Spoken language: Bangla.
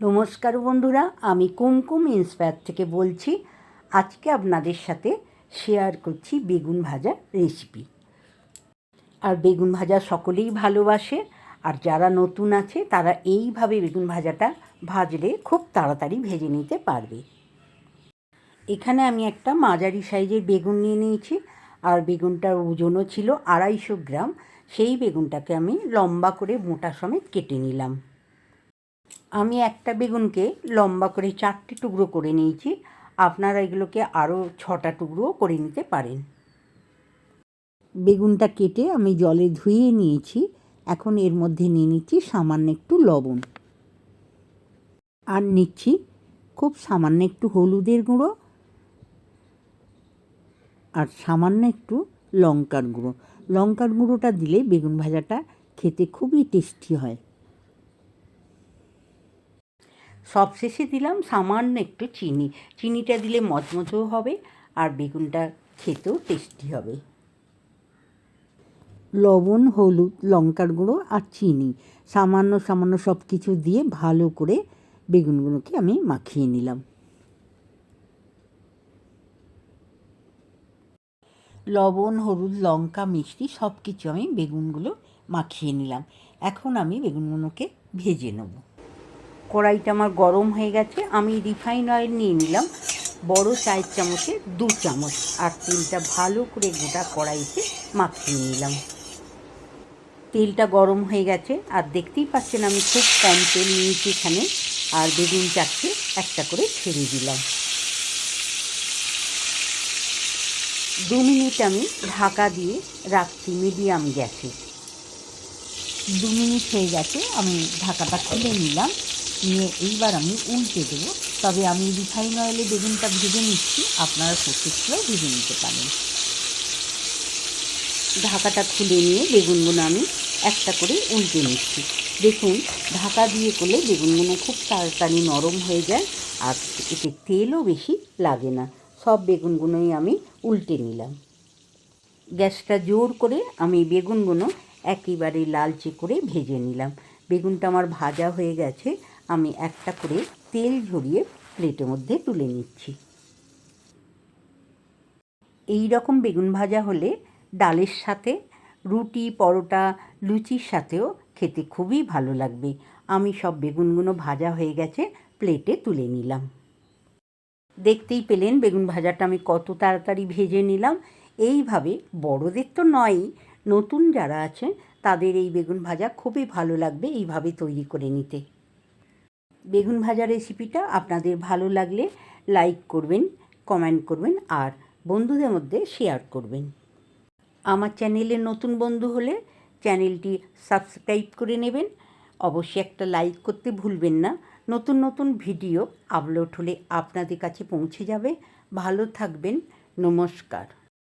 নমস্কার বন্ধুরা, আমি কুমকুম ইন্সপায়ার থেকে বলছি, আজকে আপনাদের সাথে শেয়ার করছি বেগুন ভাজা রেসিপি আর বেগুন ভাজা সকলেই ভালোবাসে, আর যারা নতুন আছে, তারা এইভাবে বেগুন ভাজাটা ভাজলে খুব তাড়াতাড়ি ভেজে নিতে পারবে। এখানে আমি একটা মাঝারি সাইজের বেগুন নিয়ে নিয়েছি, আর বেগুনটার ওজনও ছিল আড়াইশো গ্রাম, সেই বেগুনটাকে আমি লম্বা করে মোটা সমেত কেটে নিলাম। আমি একটা বেগুনকে লম্বা করে চারটে টুকরো করে নিয়েছি। আপনারা এগুলোকে আরও ছটা টুকরোও করে নিতে পারেন। বেগুনটা কেটে আমি জলে ধুয়ে নিয়েছি। এখন এর মধ্যে নিয়ে নিচ্ছি সামান্য একটু লবণ। আর নিচ্ছি খুব সামান্য একটু হলুদের গুঁড়ো আর সামান্য একটু লঙ্কার গুঁড়ো। লঙ্কার গুঁড়োটা দিলে বেগুন ভাজাটা খেতে খুবই টেস্টি হয়। সবশেষে দিলাম সামান্য একটু চিনি। চিনিটা দিলে মচমচও হবে আর বেগুনটা খেতেও টেস্টি হবে। লবণ, হলুদ, লঙ্কার গুঁড়ো আর চিনি সামান্য সামান্য সব কিছু দিয়ে ভালো করে বেগুনগুলোকে আমি মাখিয়ে নিলাম। লবণ, হলুদ, লঙ্কা, মিষ্টি সব কিছু আমি বেগুনগুলো মাখিয়ে নিলাম। এখন আমি বেগুনগুলোকে ভেজে নেব। কড়াইটা আমার গরম হয়ে গেছে, আমি রিফাইন অয়েল নিয়ে নিলাম। বড় চায়ের চামচে দু চামচ আর তেলটা ভালো করে গোটা কড়াইতে মাখিয়ে নিলাম। তেলটা গরম হয়ে গেছে, আর দেখতেই পাচ্ছেন আমি খুব কম তেল নিয়েছি এখানে, আর বেগুন চারটে একটা করে ছেড়ে দিলাম। দু মিনিট আমি ঢাকা দিয়ে রাখছি মিডিয়াম গ্যাসে। দু মিনিট হয়ে গেছে, আমি ঢাকাটা খুলে নিলাম। নিয়ে এইবার আমি উল্টে দেবো। তবে আমি রিফাইন অয়েলে বেগুনটা ভেজে নিচ্ছি। আপনারা সর্ষের ভেজে নিতে পারেন। ঢাকাটা খুলে নিয়ে বেগুনগুলো আমি একটা করে উল্টে নিচ্ছি। দেখুন, ঢাকা দিয়ে করলে বেগুনগুলো খুব তাড়াতাড়ি নরম হয়ে যায় আর এতে তেলও বেশি লাগে না। সব বেগুনগুলোই আমি উল্টে নিলাম। গ্যাসটা জোর করে আমি বেগুনগুলো একেবারে লালচে করে ভেজে নিলাম। বেগুনটা আমার ভাজা হয়ে গেছে। আমি একটা করে তেল ঝরিয়ে প্লেটের মধ্যে তুলে নিচ্ছি। এই রকম বেগুন ভাজা হলে ডালের সাথে, রুটি, পরোটা, লুচির সাথেও খেতে খুবই ভালো লাগবে। আমি সব বেগুনগুলো ভাজা হয়ে গেছে, প্লেটে তুলে নিলাম। দেখতেই পেলেন বেগুন ভাজাটা আমি কত তাড়াতাড়ি ভেজে নিলাম। এইভাবে বড়দের তো নয়ই, নতুন যারা আছে তাদের এই বেগুন ভাজা খুবই ভালো লাগবে এইভাবে তৈরি করে নিতে। বেগুন ভাজা রেসিপিটা আপনাদের ভালো লাগলে লাইক করবেন কমেন্ট করবেন আর বন্ধুদের মধ্যে শেয়ার করবেন। আমার চ্যানেলে নতুন বন্ধু হলে চ্যানেলটি সাবস্ক্রাইব করে নেবেন। অবশ্যই একটা লাইক করতে ভুলবেন না। নতুন নতুন ভিডিও আপলোড হলে আপনাদের কাছে পৌঁছে যাবে। ভালো থাকবেন। নমস্কার।